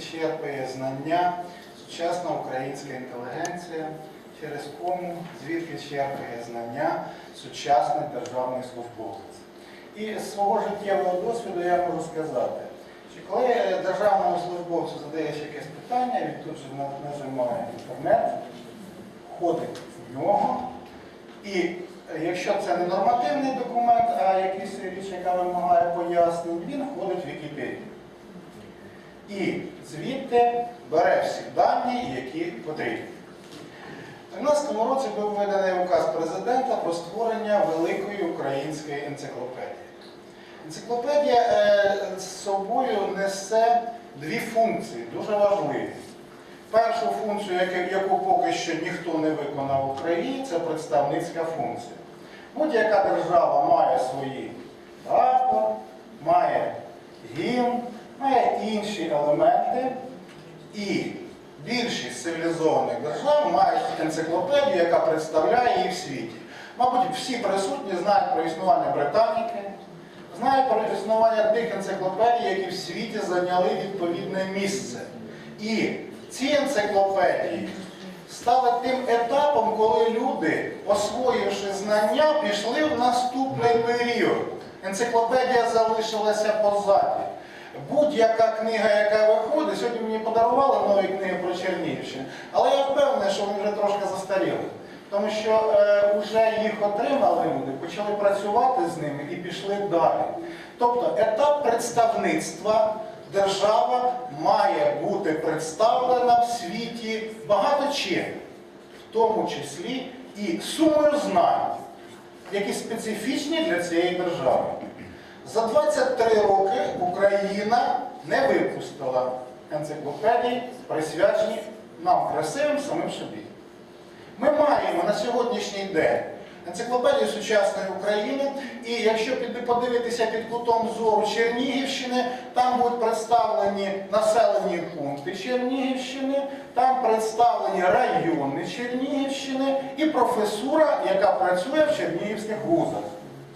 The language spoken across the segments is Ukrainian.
черпає знання сучасна українська інтелігенція, через кому звідки черпає знання сучасний державний службовець. І з свого життєвого досвіду я можу сказати, що коли державному службовцю задаєш якесь питання, він тут же нажимає інтернет, входить в нього, і якщо це не нормативний документ, а якийсь річ, яка вимагає пояснень, він входить в Вікіпедію. І звідти бере всі дані, які потрібні. У 2013 році був виданий указ президента про створення великої української енциклопедії. Енциклопедія е, з собою несе дві функції, дуже важливі. Першу функцію, яку- поки що ніхто не виконав в Україні, це представницька функція. Будь-яка держава має свої прапор, має гімн, має інші елементи, і більшість цивілізованих мають енциклопедію, яка представляє її в світі. Мабуть, всі присутні знають про існування Британіки, знають про існування тих енциклопедій, які в світі зайняли відповідне місце. І ці енциклопедії стали тим етапом, коли люди, освоївши знання, пішли в наступний період. Енциклопедія залишилася позаді. Будь-яка книга, яка виходить, сьогодні мені подарували нові книги про Чернігівщину, але я впевнений, що вони вже трошки застаріли. Тому що е, вже їх отримали люди, почали працювати з ними і пішли далі. Тобто етап представництва держава має бути представлена в світі багато чим, в тому числі і сумою знань, які специфічні для цієї держави. За 23 роки Україна не випустила енциклопедії, присвячені нам красивим самим собі. Ми маємо на сьогоднішній день енциклопедію сучасної України, і якщо подивитися під кутом зору Чернігівщини, там будуть представлені населені пункти Чернігівщини, там представлені райони Чернігівщини і професура, яка працює в Чернігівських вузах.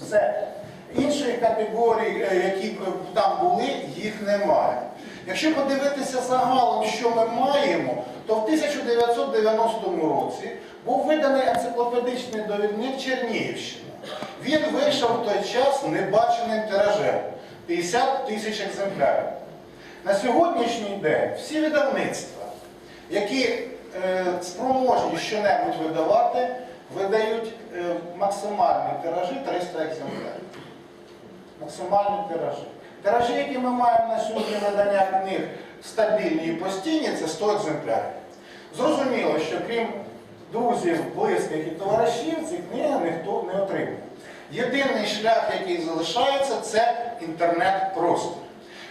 Все. Інших категорій, е, які там були, їх немає. Якщо подивитися загалом, що ми маємо, то в 1990 році був виданий енциклопедичний довідник Чернігівщини. Він вийшов в той час небаченим тиражем 50 тисяч екземплярів. На сьогоднішній день всі видавництва, які е, спроможні щонебудь видавати, видають е, максимальні тиражі 300 екземплярів максимальні тиражі. Тиражі, які ми маємо на сьогодні видання книг стабільні і постійні, це 100 екземплярів. Зрозуміло, що крім друзів, близьких і товаришів, ці книги ніхто не отримує. Єдиний шлях, який залишається, це інтернет-простір.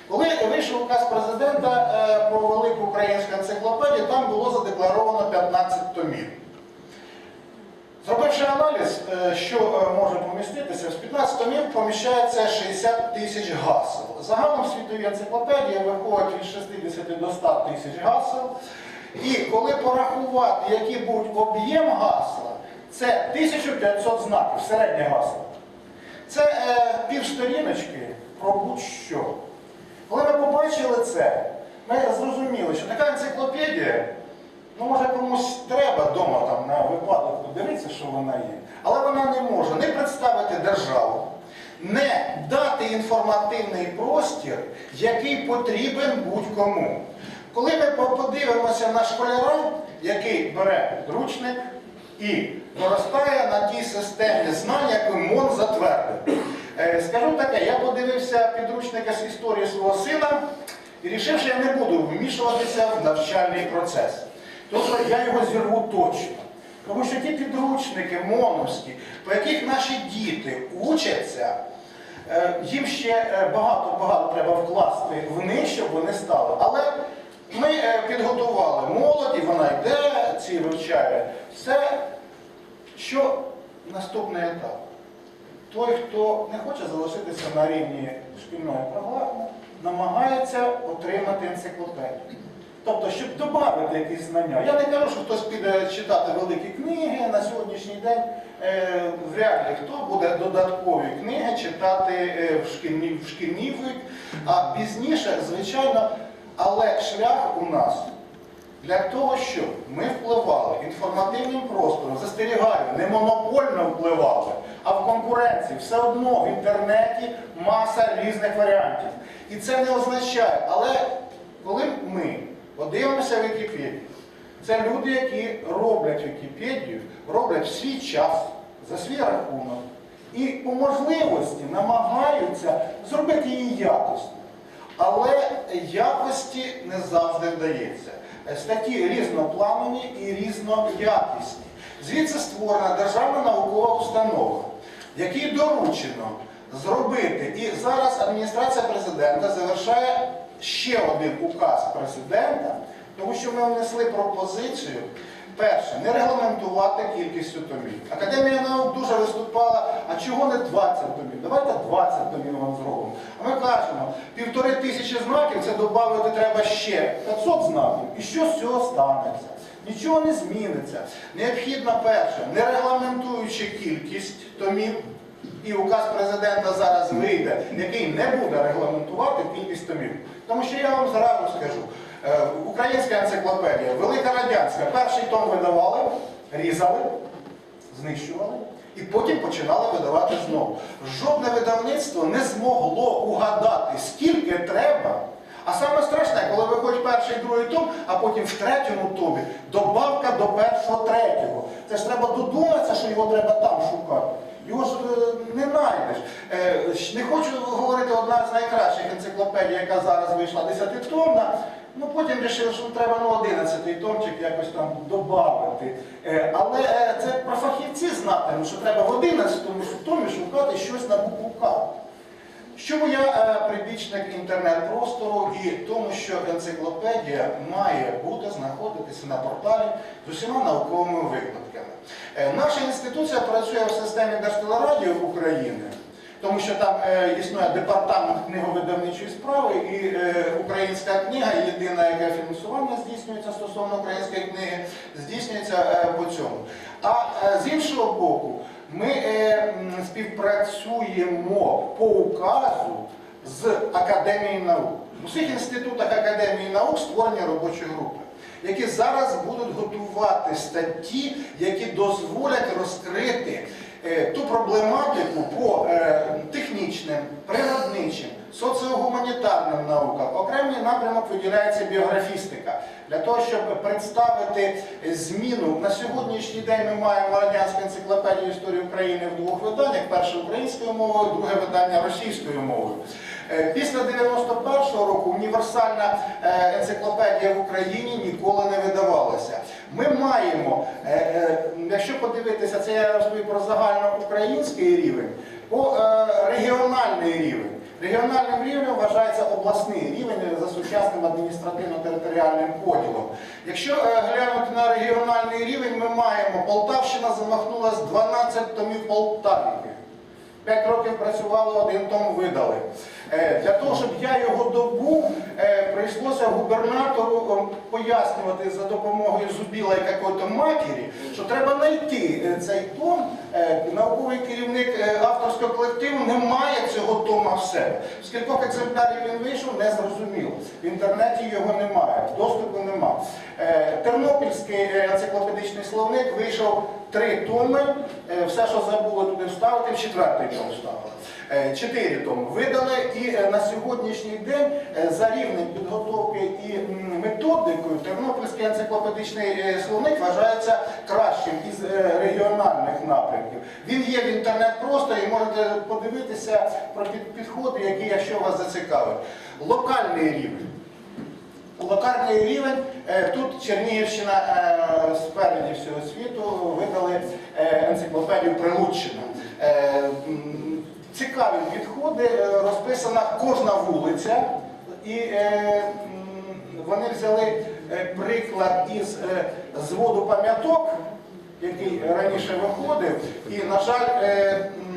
Коли вийшов указ президента е, про велику українську енциклопедію, там було задекларовано 15 томів. Зробивши аналіз, е, що е, може поміститися, з 15 томів поміщається 60 тисяч гасел. Загалом в світовій енциклопедії виходить від 60 до 100 тисяч гасел. І коли порахувати, який був об'єм гасла, це 1500 знаків, середнє гасло. Це е, півсторіночки про будь-що. Коли ми побачили це, ми зрозуміли, що така енциклопедія, ну може комусь треба вдома там на випадок подивитися, що вона є, але вона не може не представити державу, не дати інформативний простір, який потрібен будь-кому. Коли ми подивимося на школяра, який бере підручник і виростає на тій системі знань, яку МОН затвердив. Е, Скажу таке, я подивився підручника з історії свого сина і вирішив, що я не буду вмішуватися в навчальний процес. Тому що я його зірву точно. Тому що ті підручники моновські, по яких наші діти учаться, е, їм ще багато-багато треба вкласти в них, щоб вони стали. Але ми е, підготували молодь, і вона йде, ці вивчає. Все, що наступний етап. Той, хто не хоче залишитися на рівні шкільної програми, намагається отримати енциклопедію. Тобто, щоб додати якісь знання. Я не кажу, що хтось піде читати великі книги на сьогоднішній день. Е, вряд ли хто буде додаткові книги читати е, в шкільні, в шкільні а пізніше, звичайно, Але шлях у нас для того, щоб ми впливали інформативним простором, застерігаю, не монопольно впливали, а в конкуренції все одно в інтернеті маса різних варіантів. І це не означає, але коли ми подивимося Вікіпедію, це люди, які роблять Вікіпедію, роблять свій час, за свій рахунок, і по можливості намагаються зробити її якісно. Але якості не завжди вдається. Статті різнопланові і різноякісні. Звідси створена державна наукова установа, якій доручено зробити. І зараз адміністрація президента завершає ще один указ президента, тому що ми внесли пропозицію. Перше, не регламентувати кількістю томів. Академія наук дуже виступала, а чого не 20 томів? Давайте 20 томів вам зробимо. А ми кажемо, півтори тисячі знаків це додати треба ще 500 знаків. І що з цього станеться? Нічого не зміниться. Необхідно перше, не регламентуючи кількість томів, і указ президента зараз вийде, який не буде регламентувати кількість томів. Тому що я вам зразу скажу, е, українська енциклопедія, велика радянська, перший том видавали, різали, знищували. І потім починали видавати знову. Жодне видавництво не змогло угадати, скільки треба. А саме страшне, коли виходить перший, другий том, а потім в третьому томі добавка до першого, третього. Це ж треба додуматися, що його треба там шукати. Його ж е, не знайдеш. Е, не хочу говорити одна з найкращих енциклопедій, яка зараз вийшла, десятитомна. Ну потім вирішили, що треба ну, 11 томчик якось там додати. Е, але це про фахівці знати, що треба в 11 томі шукати щось на букву К. Чому я е, прибічник інтернет-простору і тому, що енциклопедія має бути знаходитися на порталі з усіма науковими викладками. Е, наша інституція працює в системі Держтелерадіо України, тому що там е, існує департамент книговидавничої справи, і українська книга, єдина, яке фінансування здійснюється стосовно української книги, здійснюється по цьому. А з іншого боку, ми е, співпрацюємо по указу з Академією наук. У всіх інститутах Академії наук створені робочі групи, які зараз будуть готувати статті, які дозволять розкрити ту проблематику по е, технічним, природничим, соціогуманітарним наукам. Окремий напрямок виділяється біографістика. Для того, щоб представити зміну, на сьогоднішній день ми маємо радянську енциклопедію історії України в двох виданнях: перше українською мовою, друге видання російською мовою. Е, Після 91-го року універсальна е, енциклопедія в Україні ніколи не видавалася. Ми маємо, е, е, якщо подивитися, це я розповів про загальноукраїнський рівень, по е, регіональний рівень. Регіональним рівнем вважається обласний рівень за сучасним адміністративно-територіальним поділом. Якщо глянути на регіональний рівень, ми маємо Полтавщина замахнулася 12 томів полтавників. П'ять років працювали, один том видали. Е, Для того, щоб я його добув, е, прийшлося губернатору е, пояснювати за допомогою зубіла якої-то матері, що треба знайти цей том. Науковий керівник авторського колективу не має цього тома в себе. З кількох екземплярів він вийшов, не зрозуміло. В інтернеті його немає, доступу немає. Тернопільський енциклопедичний словник вийшов три томи. Е, Все, що забули туди вставити, в четвертий том вставили. Е, Чотири томи видали, і е, на сьогоднішній день за рівнем підготовки і методикою Тернопільський енциклопедичний словник вважається кращим із регіональних напрямків. Він є в інтернет-просторі, можете подивитися про підходи, які, якщо вас зацікавить. Локальний рівень. Локальний рівень, е, тут Чернігівщина е, спереді всього світу видали е, енциклопедію Прилуччина. Цікаві підходи, розписана кожна вулиця, і вони взяли приклад із зводу пам'яток, який раніше виходив, і, на жаль,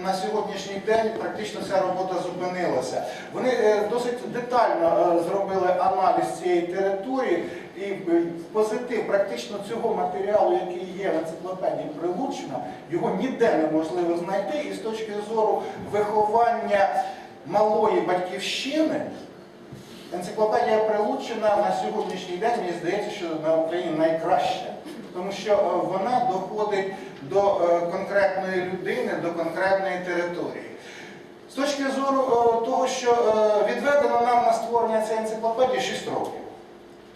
на сьогоднішній день практично ця робота зупинилася. Вони е, досить детально е, зробили аналіз цієї території і е, позитив практично цього матеріалу, який є в енциклопедії Прилучина, його ніде неможливо знайти. І з точки зору виховання малої батьківщини енциклопедія Прилучина на сьогоднішній день, мені здається, що на Україні найкраща, тому що е, вона доходить до е, конкретної людини, до конкретної території. З точки зору е, того, що відведено нам на створення цієї енциклопедії 6 років.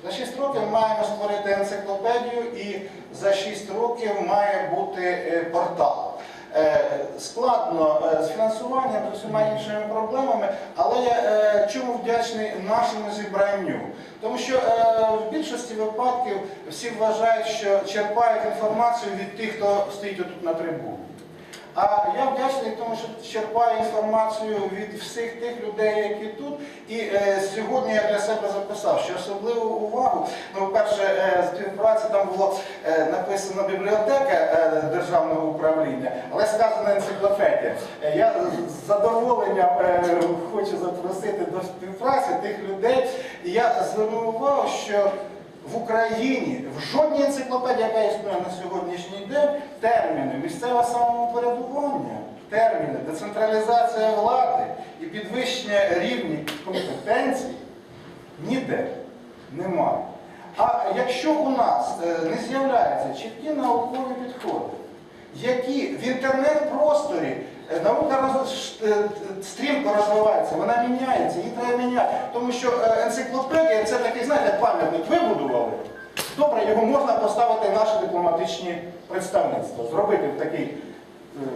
За 6 років маємо створити енциклопедію і за 6 років має бути портал. Е, Складно е, з фінансуванням, з усіма іншими проблемами, але я е, чому вдячний нашому зібранню? Тому що в більшості випадків всі вважають, що черпають інформацію від тих, хто стоїть тут на трибуні. А я вдячний тому, що черпаю інформацію від всіх тих людей, які тут. І е, сьогодні я для себе записав, що особливу увагу, ну, по-перше, е, співпраці там було е, написано бібліотека е, державного управління, але сказано енциклопедія. Е, я з задоволенням е, хочу запросити до співпраці тих людей. І я звернув увагу, що в Україні в жодній енциклопедії, яка існує на сьогоднішній день, терміни місцеве самоврядування, терміни децентралізація влади і підвищення рівня компетенцій ніде немає. А якщо у нас е, не з'являються чіткі наукові підходи, які в інтернет-просторі наука роз- ш- е, стрімко розвивається, вона міняється, її треба міняти. Тому що е, енциклопедія це такий, знаєте, пам'ятник вибудували. Добре, його можна поставити в наші дипломатичні представництва, зробити в такий е,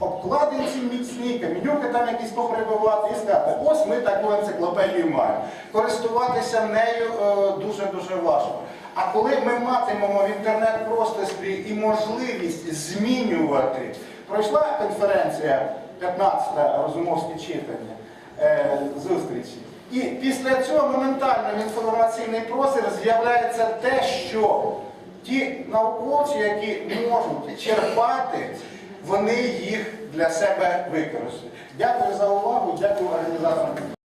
обкладинці міцні, камінюки там якісь поприбивати і сказати, ось ми таку енциклопедію маємо. Користуватися нею е, дуже-дуже важко. А коли ми матимемо в інтернет-просторі і можливість змінювати, пройшла конференція 15-та розумовські читання е, зустрічі. І після цього моментально в інформаційний простір з'являється те, що ті науковці, які можуть черпати, вони їх для себе використають. Дякую за увагу, дякую організаторам.